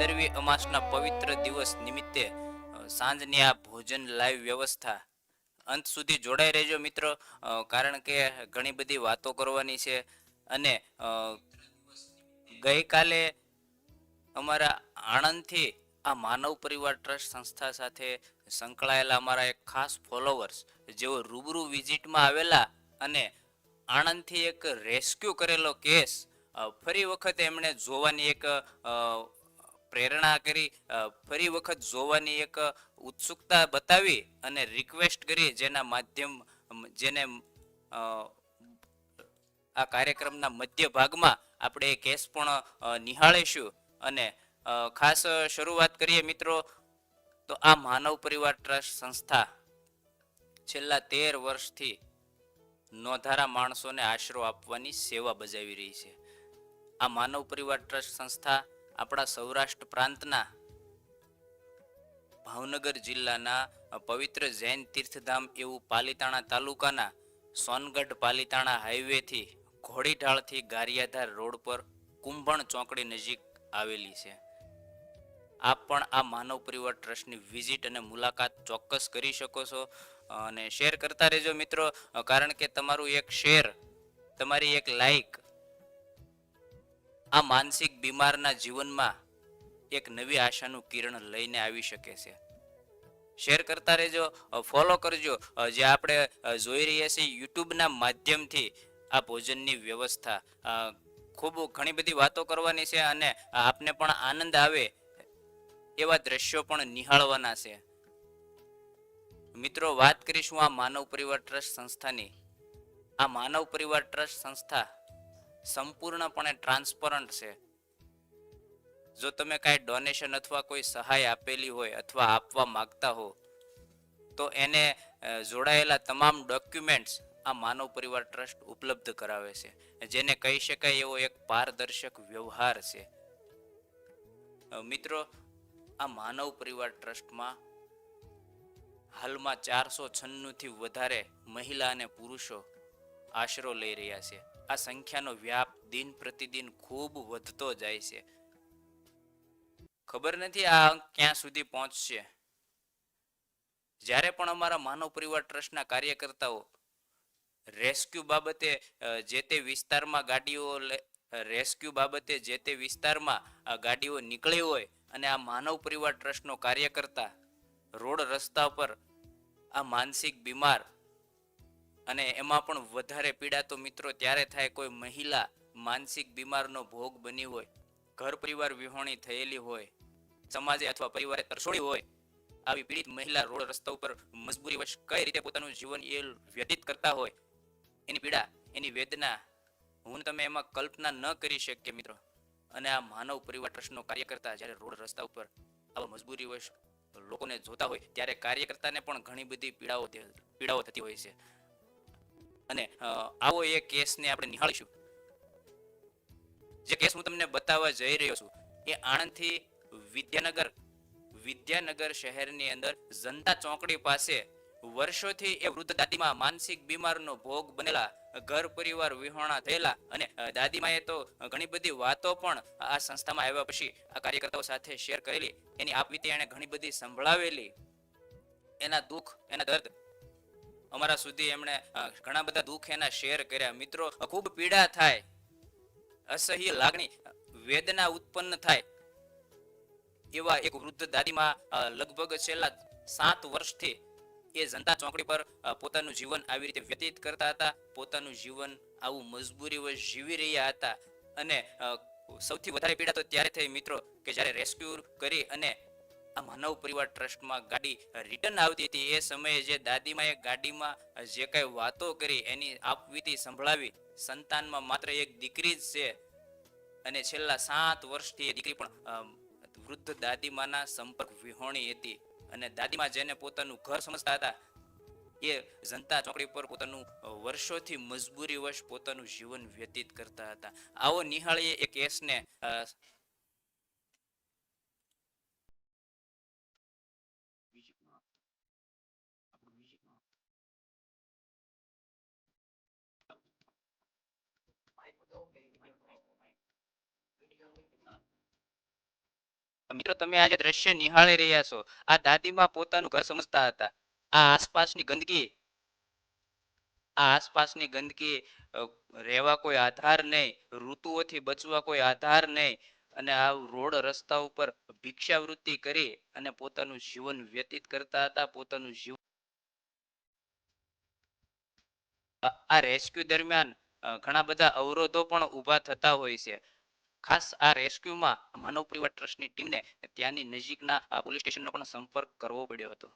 ભાદરવી અમાસના પવિત્ર દિવસ નિમિત્તે સાંજની આ ભોજન લાઈવ વ્યવસ્થા અંત સુધી જોડાઈ રહેજો મિત્રો. કારણ કે ઘણી બધી વાતો કરવાની છે અને ગઈકાલે અમારા આણંદથી આ માનવ પરિવાર ટ્રસ્ટ સંસ્થા સાથે સંકળાયેલા અમારા એક ખાસ ફોલોવર્સ જેઓ રૂબરૂ વિઝિટમાં આવેલા અને આણંદથી એક રેસ્ક્યુ કરેલો કેસ ફરી વખત એમણે જોવાની એક પ્રેરણા કરી ફરી વખત જોવાની એક ઉત્સુકતા બતાવી અને રિક્વેસ્ટ કરી જેના માધ્યમ, જેને આ કાર્યક્રમના મધ્ય ભાગમાં આપણે એ કેસ પણ નિહાળીશું. અને ખાસ શરૂઆત કરીએ મિત્રો, તો આ માનવ પરિવાર ટ્રસ્ટ સંસ્થા છેલ્લા તેર વર્ષથી નોંધારા માણસોને આશરો આપવાની સેવા બજાવી રહી છે. આ માનવ પરિવાર ટ્રસ્ટ સંસ્થા આપણા સૌરાષ્ટ્ર પ્રાંતના ભાવનગર જિલ્લાના પવિત્ર જૈન તીર્થધામ એવું પાલીતાણા તાલુકાના સોનગઢ પાલીતાણા હાઈવેથી ઘોડીઢાળથી ગારિયાધાર રોડ પર કુંભણ ચોકડી નજીક આવેલી છે. આપ પણ આ માનવ પરિવાર ટ્રસ્ટની વિઝિટ અને મુલાકાત ચોક્કસ કરી શકો છો અને શેર કરતા રહેજો મિત્રો, કારણ કે તમારું એક શેર, તમારી એક લાઈક આ માનસિક બીમારના જીવનમાં એક નવી આશાનું કિરણ લઈને આવી શકે છે. શેર કરતા રહેજો ફોલો કરજો. જે આપણે જોઈ રહ્યા છીએ યુટ્યુબના માધ્યમથી આ ભોજનની વ્યવસ્થા. ખૂબ ઘણી બધી વાતો કરવાની છે અને આપને પણ આનંદ આવે એવા દ્રશ્યો પણ નિહાળવાના છે. મિત્રો, વાત કરીશું આ માનવ પરિવાર ટ્રસ્ટ સંસ્થાની. આ માનવ પરિવાર ટ્રસ્ટ સંસ્થા સંપૂર્ણપણે ટ્રાન્સપરન્ટ છે. જો તમે કાંઈ ડોનેશન અથવા કોઈ સહાય આપેલી હોય અથવા આપવા માંગતા હો, તો એને જોડાયેલા તમામ ડોક્યુમેન્ટ્સ આ માનવ પરિવાર ટ્રસ્ટ ઉપલબ્ધ કરાવે છે. જેને કહી શકાય એવો એક પારદર્શક વ્યવહાર છે. મિત્રો, આ માનવ પરિવાર ટ્રસ્ટમાં હાલમાં ચારસો છન્નુંથી વધારે મહિલા અને પુરુષો આશરો લઈ રહ્યા છે. આ સંખ્યાનો વ્યાપ દિન પ્રતિદિન ખૂબ વધતો જાય છે. ખબર નથી આ અંક ક્યાં સુધી પહોંચશે. જ્યારે પણ અમારા માનવ પરિવાર ટ્રસ્ટના કાર્યકર્તાઓ રેસ્ક્યુ બાબતે જે તે વિસ્તારમાં ગાડીઓ રેસ્ક્યુ બાબતે જે તે વિસ્તારમાં આ ગાડીઓ નીકળી હોય અને આ માનવ પરિવાર ટ્રસ્ટનો કાર્યકર્તા રોડ રસ્તા પર આ માનસિક બીમાર અને એમાં પણ વધારે પીડા તો મિત્રો ત્યારે થાય કોઈ મહિલા માનસિક બીમારનો ભોગ બની હોય, ઘર પરિવાર વિહોણી થયેલી હોય, સમાજે અથવા પરિવારે તરસોડી હોય, આવી પીડિત મહિલા રોડ રસ્તા ઉપર મજબૂરી વશ કઈ રીતે પોતાનું જીવન એ વ્યતીત કરતા હોય, એની પીડા, એની વેદના, હું તમે એમાં કલ્પના ન કરી શકીએ મિત્રો. અને આ માનવ પરિવાર ટ્રસ્ટનો કાર્યકર્તા જ્યારે રોડ રસ્તા ઉપર આવા મજબૂરી વશ લોકોને જોતા હોય, ત્યારે કાર્યકર્તાને પણ ઘણી બધી પીડાઓ પીડાઓ થતી હોય છે. અને આવો એ કેસને આપણે નિહાળીશું. જે કેસ હું તમને બતાવવા જઈ રહ્યો છું, એ આણંદથી વિદ્યાનગર વિદ્યાનગર શહેરની અંદર જનતા ચોકડી પાસે વર્ષોથી એ વૃદ્ધ દાદીમાં માનસિક બીમારનો ભોગ બનેલા, ઘર પરિવાર વિહોણા થયેલા અને દાદીમાએ તો ઘણી બધી વાતો પણ આ સંસ્થામાં આવ્યા પછી આ કાર્યકર્તાઓ સાથે શેર કરેલી. એની આપવીતી એણે ઘણી બધી સંભળાવેલી. એના દુઃખ, એના દર્દ અમારા સુધી એમણે ઘણા બધા દુઃખ એના શેર કર્યા. મિત્રો, ખૂબ પીડા થાય, અસહ્ય લાગણી વેદના ઉત્પન્ન થાય એવા એક વૃદ્ધ દાદીમાં લગભગ છેલ્લા સાત વર્ષથી એ જનતા ચોકડી પર પોતાનું જીવન આવી રીતે વ્યતીત કરતા હતા, પોતાનું જીવન આવું મજબૂરી વશ જીવી રહ્યા હતા. અને સૌથી વધારે પીડા તો ત્યારે થઈ, મિત્રો, કે જ્યારે રેસ્ક્યુ કરી અને માનવ પરિવાર ટ્રસ્ટમાં ગાડી રિટર્ન આવતી હતી. એ સમયે જે દાદીમાએ ગાડીમાં જે કઈ વાતો કરી એની આપવીતી સંભળાવી સંતાનમાં માત્ર એક દીકરી જ છે. અને છેલ્લા સાત વર્ષથી એ દીકરી પણ વૃદ્ધ દાદીમાના સંપર્ક વિહોણી હતી. અને દાદીમા જેને પોતાનું ઘર સમજતા હતા, એ જનતા ચોકડી પર પોતાનું વર્ષોથી મજબૂરી વર્ષ પોતાનું જીવન વ્યતીત કરતા હતા. આવો નિહાળીએ એ કેસને મિત્રો, તમે આજે દ્રશ્ય નિહાળી રહ્યા છો. આ દાદીમાં પોતાનું ઘર સમજતા હતા. આ આસપાસની ગંદકી, આ આસપાસની ગંદકી રહેવા કોઈ આધાર નહીં, ઋતુઓથી બચવા કોઈ આધાર નહીં, અને આ રોડ રસ્તા ઉપર ભિક્ષાવૃત્તિ કરી અને પોતાનું જીવન વ્યતીત કરતા હતા, પોતાનું જીવન આ- રેસ્ક્યુ દરમિયાન ઘણા બધા અવરોધો પણ ઊભા થતા હોય છે. ખાસ આ રેસ્ક્યુમાં માનવ પરિવાર ટ્રસ્ટની ટીમને ત્યાંની નજીકના પોલીસ સ્ટેશનનો પણ સંપર્ક કરવો પડ્યો હતો.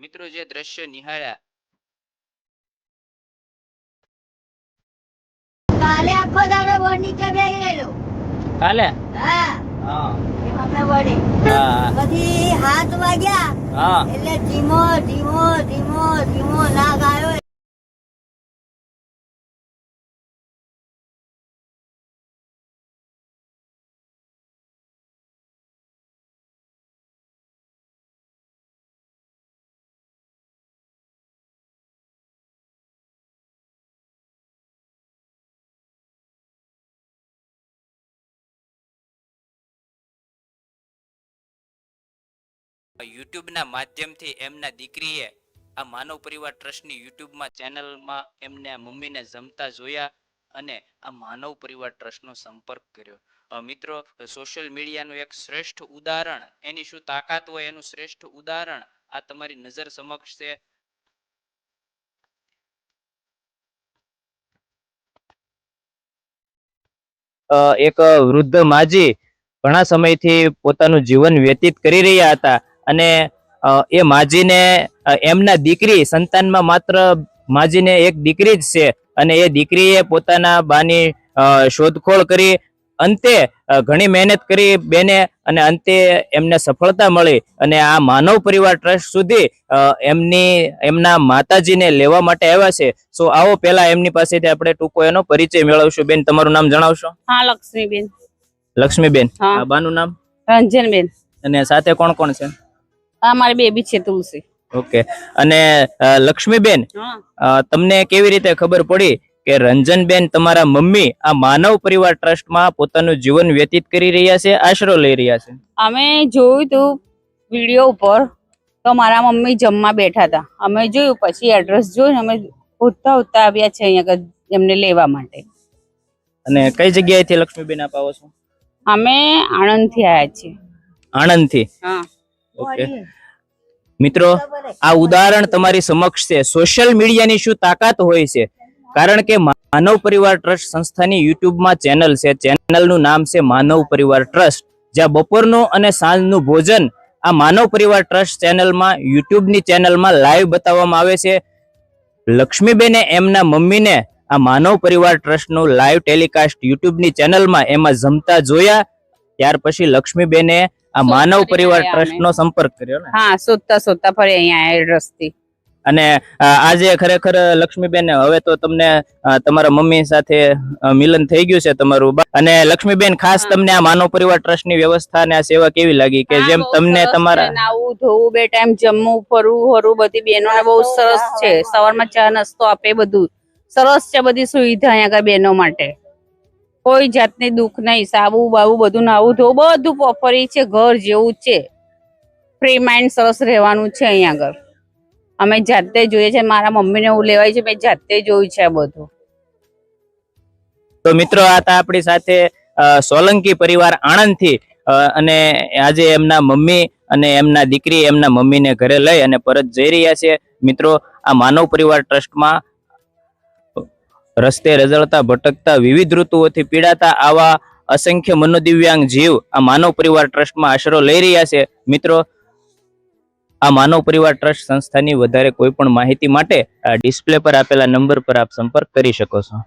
મિત્રો જે દ્રશ્ય નિહાળ્યા. કાલે આખો દાડો બોર્ડ નીચે બેસી રહેલો કાલે? હા. હા. મેં વળી હા. પછી હાથ વાગ્યા હા. એટલે ધીમો ધીમો ધીમો ધીમો લાગ આવ્યો યુટ્યુબના માધ્યમથી એમના દીકરીએ આ માનવ પરિવાર ટ્રસ્ટની યુટ્યુબમાં ચેનલમાં એમને મમ્મીને જમતા જોયા અને આ માનવ પરિવાર ટ્રસ્ટનો સંપર્ક કર્યો. મિત્રો, સોશિયલ મીડિયાનું એક શ્રેષ્ઠ ઉદાહરણ, એની શું તાકાત હોય એનું શ્રેષ્ઠ ઉદાહરણ આ તમારી નજર સમક્ષ છે. એક વૃદ્ધ માજી ઘણા સમયથી પોતાનું જીવન વ્યતીત કરી રહ્યા હતા. અને એ માજીને એમના દીકરી સંતાનમાં માત્ર માજીને એક દીકરી જ છે. અને એ દીકરીએ પોતાના બાની શોધખોળ કરી અંતે ઘણી મહેનત કરી બેને અને અંતે એમને સફળતા મળી. અને આ માનવ પરિવાર ટ્રસ્ટ સુધી એમની એમના માતાજીને લેવા માટે આવ્યા છે. સો આવો પહેલા એમની પાસેથી આપણે ટૂંકો એનો પરિચય મેળવશું. બેન તમારું નામ જણાવશો? હા લક્ષ્મીબેન. લક્ષ્મીબેન. આ બાનું નામ? રંજનબેન. અને સાથે કોણ કોણ છે? આ મારી બેબી છે તુલસી. ઓકે. અને લક્ષ્મીબેન તમને કેવી રીતે ખબર પડી કે રંજનબેન તમારા મમ્મી આ માનવ પરિવાર ટ્રસ્ટમાં પોતાનું જીવન વ્યતીત કરી રહ્યા છે આશરો લઈ રહ્યા છે? અમે જોયું તું વીડિયો ઉપર તો મારા મમ્મી જમવા બેઠા હતા. અમે જોયું પછી એડ્રેસ જોયું અમે ઉઠતા ઉઠતા આવ્યા છે અહીંયા એમને લેવા માટે. અને કઈ જગ્યાએથી લક્ષ્મીબેન આપ આવો છો? અમે આણંદથી આવ્યા છીએ. આણંદથી? હા. ઓકે. મિત્રો આ ઉદાહરણ તમારી સમક્ષ છે. સોશિયલ મીડિયાની શું તાકાત હોય છે? કારણ કે માનવ પરિવાર ટ્રસ્ટ સંસ્થાની યુટ્યુબમાં ચેનલ છે. ચેનલનું નામ છે માનવ પરિવાર ટ્રસ્ટ. જ્યાં બપોરનું અને સાંજનું ભોજન આ માનવ પરિવાર ટ્રસ્ટ ચેનલમાં યુટ્યુબની ચેનલમાં લાઈવ બતાવવામાં આવે છે. લક્ષ્મીબેને એમના મમ્મીને આ માનવ પરિવાર ટ્રસ્ટનું લાઈવ ટેલિકાસ્ટ યુટ્યુબની ચેનલમાં એમાં જમતા જોયા. ત્યાર પછી લક્ષ્મીબેને આ માનવ પરિવાર ટ્રસ્ટ નો સંપર્ક કર્યો ને? હા શોધતા શોધતા ફરી અહીંયા એડ્રેસથી અને આજે ખરેખર લક્ષ્મીબેન હવે તો તમને તમારા મમ્મી સાથે મિલન થઈ ગયું છે તમારું. અને લક્ષ્મીબેન ખાસ તમને આ માનવ પરિવાર ટ્રસ્ટની વ્યવસ્થા અને આ સેવા કેવી લાગી? કે જેમ તમને. તમારા નાવું ધોવું બે ટાઈમ જમવું ફરવું હરવું બધી બહેનોને બહુ સરસ છે. સવારમાં ચા નાસ્તો આપે બધું. સરસ છે બધી સુવિધા અહીંયા આગળ બહેનો માટે. કોઈ જાતની દુઃખ નહીં, સાબુ બાબુ બધું નાવું ધોવું, બધું પોફરી છે, ઘર જેવું છે. ફ્રી માઇન્ડ સરસ રહેવાનું છે અહીંયા આગળ. અમે જાતે જોઈએ છે, મારા મમ્મીને એવું લેવાય છે, મેં જાતે જોયું છે બધું. તો મિત્રો, આ હતા આપણી સાથે સોલંકી પરિવાર આણંદથી અને આજે એમના મમ્મી અને એમના દીકરી એમના મમ્મીને ઘરે લઈ અને પરત જઈ રહ્યા છે. મિત્રો, આ માનવ પરિવાર ટ્રસ્ટમાં રસ્તે રઝળતા ભટકતા વિવિધ ઋતુઓથી પીડાતા આવા અસંખ્ય મનોદિવ્યાંગ જીવ આ માનવ પરિવાર ટ્રસ્ટમાં આશરો લઈ રહ્યા છે. મિત્રો, આ માનવ પરિવાર ટ્રસ્ટ સંસ્થાની વધારે કોઈ પણ માહિતી માટે આ ડિસ્પ્લે પર આપેલા નંબર પર આપ સંપર્ક કરી શકો છો.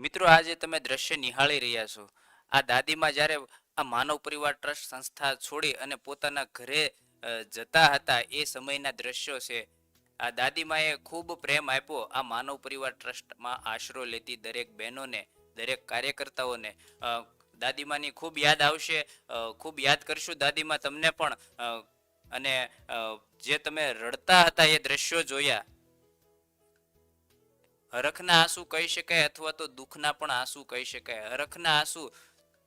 મિત્રો, આજે તમે દ્રશ્ય નિહાળી રહ્યા છો. આ દાદીમાં જ્યારે આ માનવ પરિવાર ટ્રસ્ટ સંસ્થા છોડી અને પોતાના ઘરે જતા હતા, એ સમયના દ્રશ્યો છે. આ દાદીમાએ ખૂબ પ્રેમ આપ્યો આ માનવ પરિવાર ટ્રસ્ટમાં આશરો લેતી દરેક બહેનોને, દરેક કાર્યકર્તાઓને. દાદીમાની ખૂબ યાદ આવશે. ખૂબ યાદ કરશું દાદીમા તમને પણ. અને જે તમે રડતા હતા એ દ્રશ્યો જોયા. હરખના આંસુ કહી શકાય અથવા તો દુઃખના પણ આંસુ કહી શકાય. હરખના આંસુ,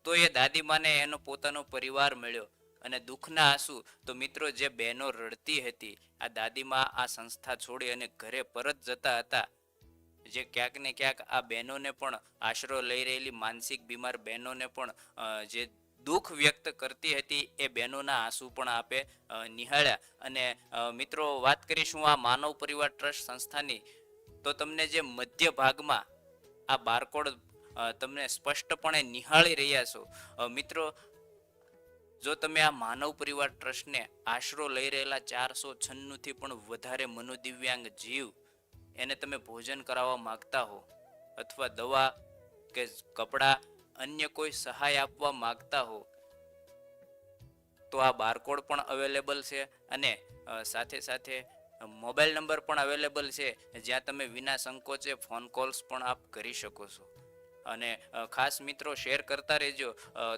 તો એ દાદીમાને એનો પોતાનો પરિવાર મળ્યો અને દુઃખના આંસુ, તો મિત્રો જે બહેનો રડતી હતી, આ દાદીમાં આ સંસ્થા છોડી અને ઘરે પરત જતા હતા. જે ક્યાંક ને ક્યાંક આ બહેનોને પણ આશરો લઈ રહેલી માનસિક બીમાર બહેનોને પણ જે દુઃખ વ્યક્ત કરતી હતી, એ બહેનોના આંસુ પણ આપે નિહાળ્યા. અને મિત્રો વાત કરીશું આ માનવ પરિવાર ટ્રસ્ટ સંસ્થાની તો તમને જે મધ્ય ભાગમાં આ બારકોડ તમને સ્પષ્ટપણે નિહાળી રહ્યા છો. મિત્રો, જો તમે આ માનવ પરિવાર ટ્રસ્ટને આશરો લઈ રહેલા ચારસો છન્નુંથી પણ વધારે મનોદિવ્યાંગ જીવ એને તમે ભોજન કરાવવા માગતા હો અથવા દવા કે કપડાં, અન્ય કોઈ સહાય આપવા માંગતા હો, તો આ બારકોડ પણ અવેલેબલ છે અને સાથે સાથે મોબાઈલ નંબર પણ અવેલેબલ છે, જ્યાં તમે વિના સંકોચે ફોન કોલ્સ પણ આપ કરી શકો છો. અને ખાસ મિત્રો શેર કરતા રહેજો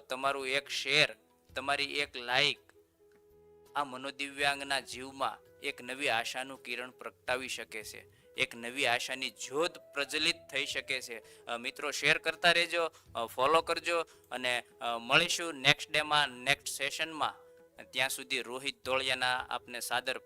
તમારું એક શેર, તમારી એક લાઈક, આ મનોદિવ્યાંગના જીવમાં એક નવી આશાનું કિરણ પ્રગટાવી શકે છે. એક નવી આશાની જ્યોત પ્રજ્વલિત થઈ શકે છે. મિત્રો શેર કરતા રહેજો ફોલો કરજો, અને મળીશું નેક્સ્ટ ડેમાં, નેક્સ્ટ સેશનમાં. ત્યાં સુધી રોહિત ધોળિયાના આપને સાદર